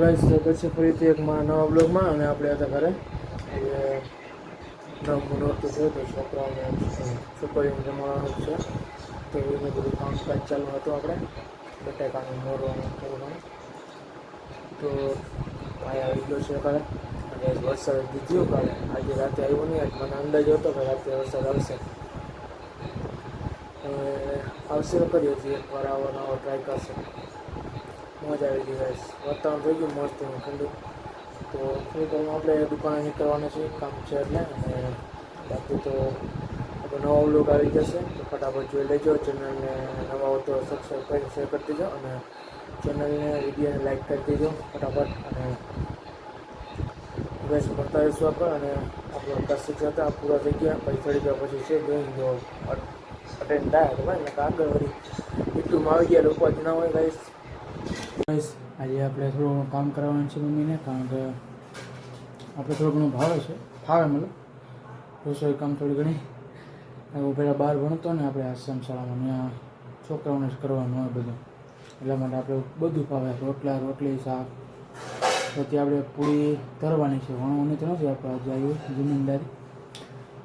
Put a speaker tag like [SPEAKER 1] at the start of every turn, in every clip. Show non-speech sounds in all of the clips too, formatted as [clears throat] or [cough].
[SPEAKER 1] Guys તો પછી ફરીથી એક મારા નવા બ્લોગમાં અને આપણે હતા ઘરે. નવમું નહોતું છે તો છોકરાઓને છોકરીઓને જમાવાનું છે. તો એને બધું કામકાજ ચાલુ હતું આપણે. બટાકાનું મોરવાનું, કરવાનું. તો ભાઈ આવી ગયો છે કાલે અને વરસાદ દીધો કાલે. આજે રાતે આવ્યો નહીં, આજ મને અંદાજ હતો કે રાતે વરસાદ આવશે. આવશે કરીએ છીએ. એકવાર આવવાનો આવો ટ્રાય કરશે. મજા આવી ગઈ ગાઈસ વાતાવરણ થઈ ગયું મસ્ત એનું ઠંડુ. તો ફ્રી આપણે દુકાને નીકળવાના છે, કામ છે એટલે. અને બાકી તો આપણો નવો વ્લોગ આવી જશે, તો ફટાફટ જોઈ લેજો. ચેનલને નવા હો તો સબસ્ક્રાઈબ કરી શેર કરી દેજો અને ચેનલને વિડીયોને લાઈક કરી દેજો ફટાફટ. અને બસ મળતા રહીશું આપણે અને આપણો ક્લાસિક હતા, પૂરા થઈ ગયા. પછી થોડી વાર પછી છે ડ્રોઈંગ જો અટેન્ડ થાય, તો ભાઈ એટલે આગળ વળી યુટ્યુબમાં આવી ગયા, લોકો જ ના હોય ગાઈસ ગાઈસ આજે આપણે થોડું ઘણું કામ કરાવવાનું છે મમ્મીને, કારણ કે આપણે થોડું ઘણું ભાવે છે. ફાવે મતલબ, રસોઈ કામ થોડી ઘણી. હું પહેલાં બહાર ભણતો ને, આપણે આશ્રમ શાળામાં ત્યાં છોકરાઓને જ કરવાનું હોય બધું. એટલા માટે આપણે બધું ફાવે રોટલા, રોટલી, શાક. પછી આપણે પૂરી તરવાની છે. વણવાની તો નથી, આપણે આજે આવ્યું જમીનદારી.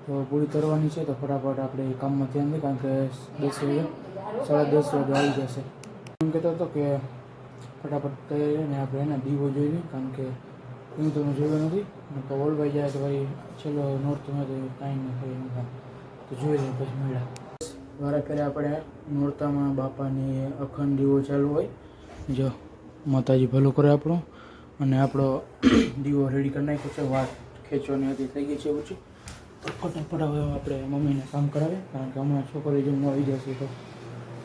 [SPEAKER 1] તો પૂરી તરવાની છે તો ફટાફટ આપણે કામમાં ધ્યાન દઈએ કારણ કે દસ વાગે, સાડા દસ વાગે આવી જશે. એમ કહેતો હતો કે ફટાફટ તૈયારીને આપણે એના દીવો જોઈ લઈએ કારણ કે હું તો મેં જોયું નથી. અને તો ઓળવાઈ જાય તો ભાઈ છેલ્લો નોરતુંમાં તો કાંઈ ન થાય તો જોઈ લઈએ પછી મળ્યા. દ્વારા ફેરે આપણે નોરતામાં બાપાની અખંડ દીવો ચાલુ હોય. જો માતાજી ભલું કરે આપણું. અને આપણો [clears throat] દીવો રેડી કરી નાખ્યો છે. વાત ખેંચવાની હતી, થઈ ગઈ છે ઓછી તો ફટાફટ હવે આપણે મમ્મીને કામ કરાવે કારણ કે હમણાં છોકરી જમવા આવી જશે તો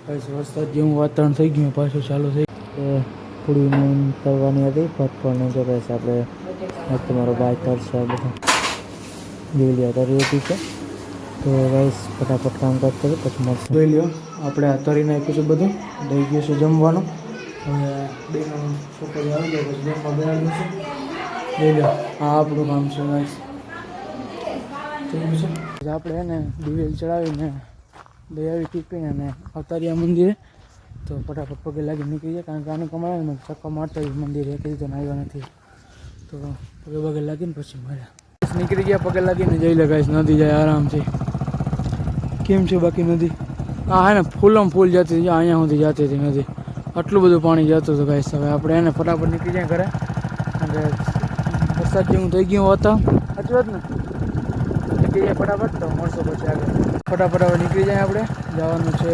[SPEAKER 1] પછી વરસાદ જેવું વાતાવરણ થઈ ગયું, પાછું ચાલુ થઈ પૂરી કરવાની હતી ભટફળને જો કહેશે આપણે તમારો ભાઈ કરશે બધું. જોઈ લ્યો તરી હતી છે તો રાઈસ ફટાફટ કામ કરતો પછી મળશે. જોઈ લ્યો, આપણે તરી નાખ્યું છે બધું. દઈ ગયું છે જમવાનું. હવે બેનો છોકરી આવી જાય પછી જમવા બનાવ્યું છે. જોઈ લ્યો, આ આપણું કામ છે રાઈસ આપણે એને દિવેલ ચડાવીને દયાવી ટીપીને અને અવતારિયા મંદિરે. તો ફટાફટ પગે લાગી નીકળી જાય કારણ કે આનું કમાડે મને ચક્કા મારતા મંદિરે એક રીતે આવ્યા નથી. તો પગે પગે લાગીને પછી મળ્યા નીકળી ગયા પગે લાગીને જઈ લગાવીશ નદી જાય આરામથી. કેમ છે બાકી નદી? આ હે ને ફૂલમ ફૂલ જતી હતી અહીંયા સુધી જતી હતી નદી. આટલું બધું પાણી જતું હતું ગાઈશ હવે આપણે એને ફટાફટ નીકળી જાય ઘરે. અને વરસાદ જેવું થઈ ગયું હતા સાચી વાત ને? નીકળી જાય ફટાફટ તો મળશો પછી આગળ. ફટાફટ હવે નીકળી જાય આપણે. જવાનું છે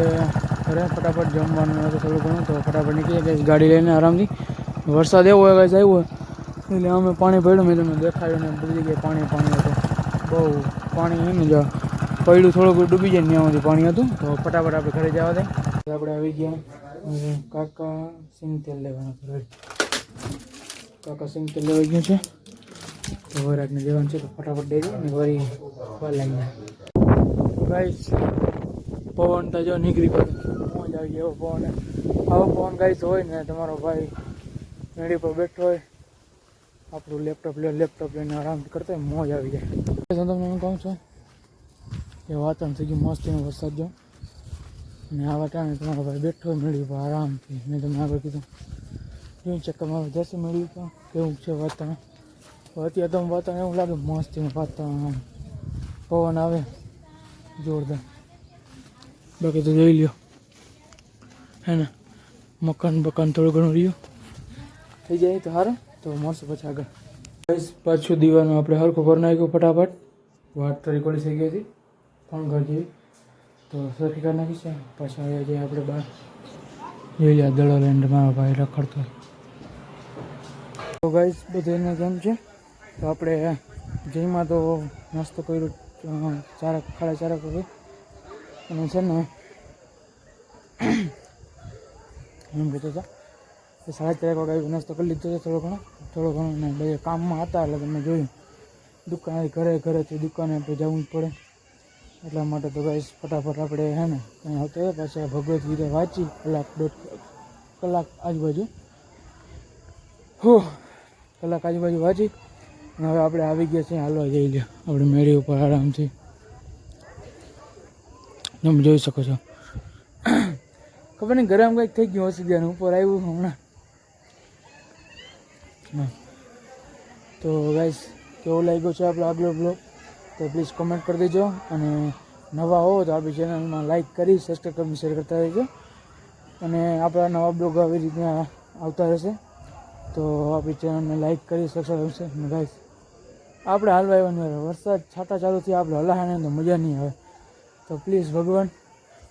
[SPEAKER 1] ઘરે ફટાફટ જમવાનું હતું થોડું ઘણું તો ફટાફટ નીકળી ગયા ગાડી લઈને આરામથી. વરસાદ એવો હોય ગાઈસ આવ્યો એટલે અમે પાણી પડ્યું મેં તમને દેખાડ્યું ને બધી જગ્યાએ પાણી પાણી હતું. બહુ પાણી એમ ને પડ્યું થોડુંક ડૂબી જાય ને ત્યાંથી પાણી હતું. તો ફટાફટ આપણે ઘરે જવા દે. આપણે આવી ગયા. કાકા સિંગ તેલ લેવાનું કાકા સિંગ તેલ લેવા ગયું છે. તો વરાકને જવાનું છે તો ફટાફટ દઈ દે અને વરી લાગી ગાઈસ પવન તો જો નીકળી પડે મોજ આવી ગયો પવન આવો પવન ગાઈસ હોય ને તમારો ભાઈ. મેળી પર બેઠો હોય. આપણું લેપટોપ લે લેપટોપ લઈને આરામથી કરતા હોય, મોજ આવી જાય. તો તમને હું કહું છું કે વાતાવરણ થઈ ગયું મસ્ત એનો વરસાદ જો. અને આવા ટાણે તમારો ભાઈ બેઠો હોય, મેળવી પર આરામથી. મેં તમને આગળ કીધું. જોઈ ચક્કર મારો જશે મેળવી પર કેવું છે વાતાવરણ? તો અત્યારે તો વાતાવરણ એવું લાગે મસ્ત એનું વાતાવરણ. આમ પવન આવે. જોરદાર. બાકી તો જોઈ લ્યો. હે ને? મકાન બકાન થોડું ઘણું રહ્યું. થઈ જાય તો સારું તો મળશે પછી આગળ. બસ પાછું દીવાનું આપણે હરખું કરી નાખ્યું ફટાફટ. વાત તો રેકોર્ડ થઈ ગઈ હતી ત્રણ ઘર જેવી. તો સરખી કરી નાખી છે. પાછા જઈએ આપણે બહાર. જોઈ લે દડો લઈને મારા ભાઈ રખડતો તો ગાઈસ બધાને કેમ છે? તો આપણે જઈમાં તો નાસ્તો કર્યો ચારક ખાડા ચારક વાગે. અને છે ને, એમ કહેતો હતા. કે સાડા ચાર વાગે આવી નાસ્તો કરી લીધો હતો થોડો ઘણો થોડો ઘણો બધા કામમાં હતા એટલે તમે જોયું. દુકાને ઘરે, ઘરેથી દુકાને આપણે જવું જ પડે. એટલા માટે તો ગાઈશ ફટાફટ આપણે હે ને, ત્યાં આવતો પાછા ભગવદ્ ગીતા વાંચી, કલાક દોઢ, કલાક આજુબાજુ. હો, કલાક આજુબાજુ વાંચી. અને હવે આપણે આવી ગયા છીએ, હાલવા જઈ લ્યો. આપણે મેળી ઉપર આરામથી. તમે જોઈ શકો છો. ખબર નહીં, ગરમ કંઈક થઈ ગયું હશે ધ્યાન ઉપર આવ્યું હમણાં. તો ગાઈસ કેવો લાગ્યો છે આપણો આગલો બ્લોગ તો પ્લીઝ કોમેન્ટ કરી દેજો અને નવા હો તો આપણી ચેનલમાં લાઇક કરી સબસ્ક્રાઈબ કરી શેર કરતા રહેજો. અને આપણા નવા બ્લોગ આવી રીતના આવતા રહેશે. તો આપણી ચેનલને લાઇક કરી સબસ્ક્રાઈબ કરશે ગાઈસ આપણે હાલવા આવ્યા વરસાદ છાટા ચાલુ થયા આપણે હલાહાને તો મજા નહીં આવે. તો પ્લીઝ ભગવાન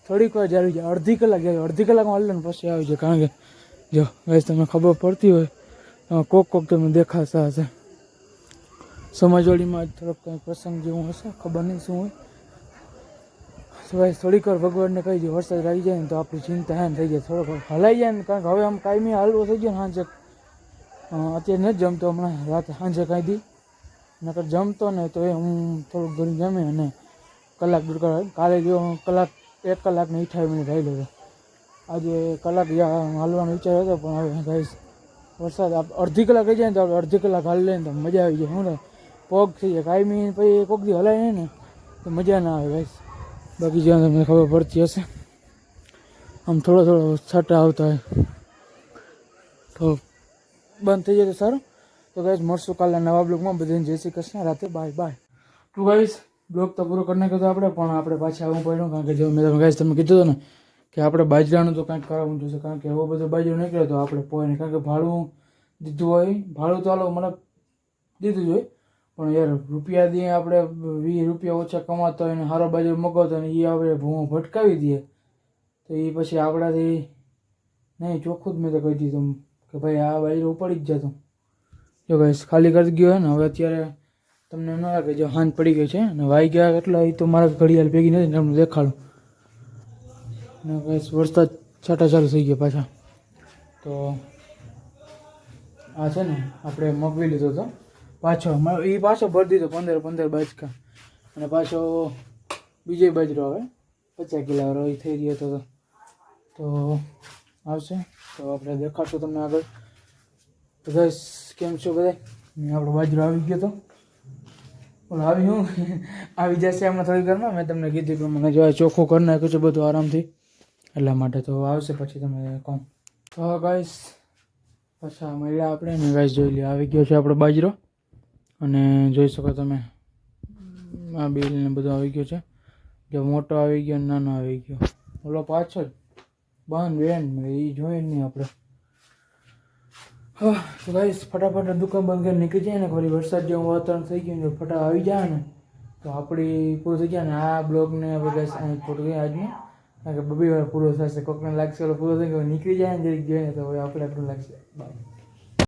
[SPEAKER 1] થોડીક વાર જ્યારે જાય અડધી કલાક જાય અડધી કલાકમાં હાલે ને પછી આવી જાય કારણ કે જો ગાઈસ તમને ખબર પડતી હોય અ, કોક કોક તમને દેખાતા હશે. સમાજવાડીમાં થોડોક કંઈ પ્રસંગ જેવું હશે ખબર નહીં શું હોય. તો ભાઈ થોડીક વાર ભગવાનને કહી દે વરસાદ આવી જાય ને તો આપણી ચિંતા હે ને થઈ જાય થોડોક હલાઈ જાય ને કારણ કે હવે આમ કાયમી હાલવો થઈ ગયો ને સાંજે. અ, અત્યારે નથી જમતો હમણાં રાતે સાંજે કાંઈ દી. નકર જમતો ને તો એ હું થોડુંક ઘરે જમે અને કલાક દોઢ કલાક કાલે જો કલાક, એક કલાક ને અઠાવીસ મિનિટ હાલ્યો હતો. આજે કલાક યા- હાલવાનો વિચાર હતો, પણ હવે ગાઈશ વરસાદ આપ- અડધી કલાક રહી જાય ને તો આપણે અડધી કલાક હાલ લઈને તો મજા આવી જાય. શું ને પગ થઈ જાય. કાયમી પછી કોક દી હલાય નહીં ને તો મજા ના આવે ગાઈશ બાકી જ્યાં તમને ખબર પડતી હશે, આમ થોડો થોડો છાંટા આવતા હોય. તો બંધ થઈ જાય તો સારું. તો ગાઈસ, મળશું કાલના નવા બ્લોગમાં. બધાને જય શ્રી કૃષ્ણ. રાતે બાય બાય. તો ગાઈસ બ્લોગ તો પૂરો કરી નાખ્યો હતો આપણે, પણ આપણે પાછા આવવું પડ્યું, કારણ કે જો મેં તમે ગાઈસ તમે કીધું હતું ને, કે આપણે બાજરાનું તો કાંઈક કરાવવું જોઈશે કારણ કે એવો બધો બાજરો નીકળ્યો તો આપણે પોઈને, કારણ કે ભાડું દીધું હોય, ભાડું તો હાલો મને દીધું જ હોય, પણ યાર રૂપિયા દઈએ આપણે, વીસ રૂપિયા ઓછા કમાતા હોય ને સારો બાજરો મગાવતો હોય ને એ આપણે ભૂમો ભટકાવી દઈએ, તો એ પછી આપણાથી નહીં, ચોખ્ખું જ મેં તો કહી દીધું કે ભાઈ આ બાજરો ઉપાડી જ જતો. જો ગાઈસ ખાલી કરી ગયો હોય ને, હવે અત્યારે તમને ન લાગે જો હાંજ પડી ગઈ છે અને વાઈ ગયા એટલા એ તો મારા ઘડિયાળ ભેગી નથી તમને દેખાડું. ને બસ વરસાદ છાંટા ચાલુ થઈ ગયા પાછા. તો આ છે ને આપણે મગવી લીધો હતો પાછો એ પાછો ભરી દીધો પંદર પંદર બાજકા. અને પાછો બીજો બાજરો હવે પચાસ કિલો એ થઈ ગયો હતો તો. આવશે. તો આપણે દેખાડશું તમને આગળ. બસ કેમ છો બધા આપણો બાજરો આવી ગયો તો. ઓલો આવી હું? આવી જશે હમણાં થોડી ઘરમાં? મેં તમને કીધું કે મને જો ચોખ્ખું કરી નાખ્યું છે બધું આરામથી. એટલા માટે તો આવશે પછી તમે કહું તો ગાઈસ પાછા મળ્યા આપણે ને ગાઈસ જોઈ લે આવી ગયો છે આપણો બાજરો. અને જોઈ શકો તમે આ બિલ ને બધું આવી ગયો છે. જો મોટો આવી ગયો નાનો આવી ગયો. ઓલો પાછળ બંધ બેન એ જોઈએ નહીં આપણે. હા, તો ગાઈસ, ફટાફટ દુકાન બંધ કરીને નીકળી જાય ને ફરી વરસાદ જેવું વાતાવરણ થઈ ગયું ને ફટા આવી જાય ને, તો આપણી પૂરું થઈ ગયા ને, આ બ્લોગને આપણે અહીં ફોટો ગયા આજનું. કારણ કે બબી વાર પૂરો થશે, કોકને લાગશે પૂરો થઈ ગયો, નીકળી જાય ને, જરીક જોઈએ તો હવે આપણે આપણું લાગશે. બાય